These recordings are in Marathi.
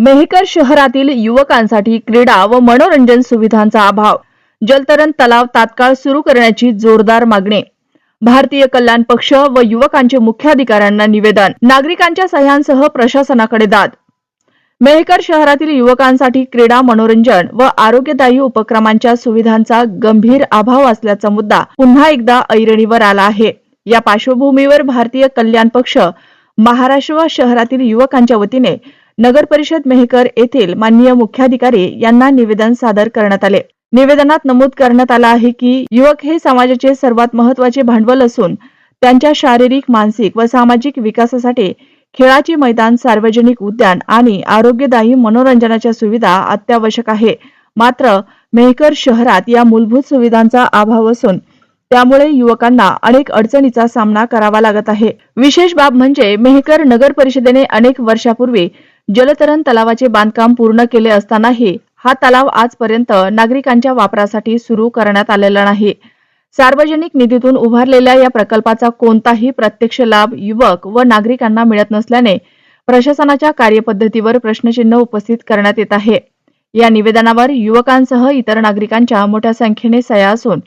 मेहकर शहरातील युवकांसाठी क्रीडा व मनोरंजन सुविधांचा अभाव. जलतरण तलाव तात्काळ सुरू करण्याची जोरदार मागणी. भारतीय कल्याण पक्ष व युवकांचे मुख्याधिकाऱ्यांना निवेदन. नागरिकांच्या सह्यांसह प्रशासनाकडे दाद. मेहकर शहरातील युवकांसाठी क्रीडा मनोरंजन व आरोग्यदायी उपक्रमांच्या सुविधांचा गंभीर अभाव असल्याचा मुद्दा पुन्हा एकदा ऐरणीवर आला आहे. या पार्श्वभूमीवर भारतीय कल्याण पक्ष महाराष्ट्र व शहरातील युवकांच्या वतीने नगर परिषद मेहकर येथील माननीय मुख्याधिकारी यांना निवेदन सादर करण्यात आले. निवेदनात नमूद करण्यात आलं आहे की युवक हे समाजाचे सर्वात महत्त्वाचे भांडवल असून त्यांच्या शारीरिक मानसिक व सामाजिक विकासासाठी खेळाचे मैदान सार्वजनिक उद्यान आणि आरोग्यदायी मनोरंजनाच्या सुविधा अत्यावश्यक आहे. मात्र मेहकर शहरात या मूलभूत सुविधांचा अभाव असून त्यामुळे युवकांना अनेक अडचणीचा सामना करावा लागत आहे. विशेष बाब म्हणजे मेहकर नगर परिषदेने अनेक वर्षापूर्वी जलतरण तलावाचे बांधकाम पूर्ण केले असतानाही हा तलाव आजपर्यंत नागरिकांच्या वापरासाठी सुरू करण्यात आलेला नाही. सार्वजनिक निधीतून उभारलेल्या या प्रकल्पाचा कोणताही प्रत्यक्ष लाभ युवक व नागरिकांना मिळत नसल्याने प्रशासनाच्या कार्यपद्धतीवर प्रश्नचिन्ह उपस्थित करण्यात येत आहे. या निवेदनावर युवकांसह इतर नागरिकांच्या मोठ्या संख्येने सह्या असून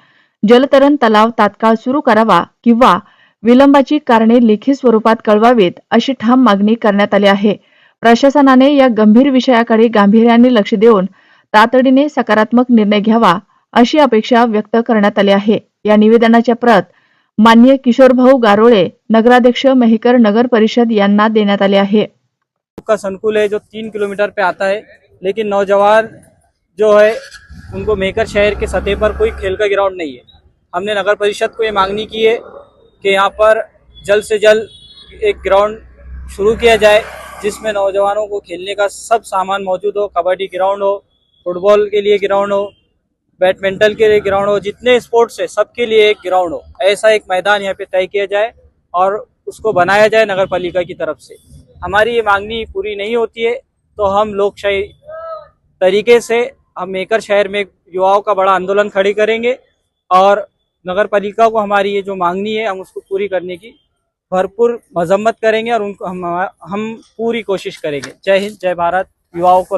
जलतरण तलाव तात्काळ सुरू करावा किंवा विलंबाची कारणे लेखी स्वरूपात कळवावीत अशी ठाम मागणी करण्यात आली आहे. प्रशासनाने या गंभीर विषयाकडे गांभीर्याने लक्ष देऊन तातडीने सकारात्मक निर्णय घ्यावा अशी अपेक्षा व्यक्त करण्यात आली आहे. या निवेदनाच्या प्रत माननीय किशोरभाऊ गारोळे नगराध्यक्ष मेहकर नगर परिषद यांना देण्यात आले आहे. का संकुल है जो तीन किलोमीटर पे आता है लेकिन नौजवान जो है उनको मेहकर शहर के सतह पर कोई खेल का ग्राउंड नहीं है। हमने नगर परिषद को ये मांगनी की है कि यहाँ पर जल्द से जल्द एक ग्राउंड शुरू किया जाए जिसमें नौजवानों को खेलने का सब सामान मौजूद हो, कबड्डी ग्राउंड हो, फुटबॉल के लिए ग्राउंड हो, बैडमिंटन के लिए ग्राउंड हो, जितने स्पोर्ट्स है, सबके लिए एक ग्राउंड हो। ऐसा एक मैदान यहाँ पे तय किया जाए और उसको बनाया जाए नगर पालिका की तरफ़ से। हमारी ये मांगनी पूरी नहीं होती है तो हम लोकशाही तरीके से हम मेकर शहर में युवाओं का बड़ा आंदोलन खड़ी करेंगे और नगर पालिका को हमारी ये जो मांगनी है, हम उसको पूरी करने की भरपूर मजम्मत करेंगे और उनको हम हम पूरी कोशिश करेंगे। जय हिंद जय भारत युवाओं को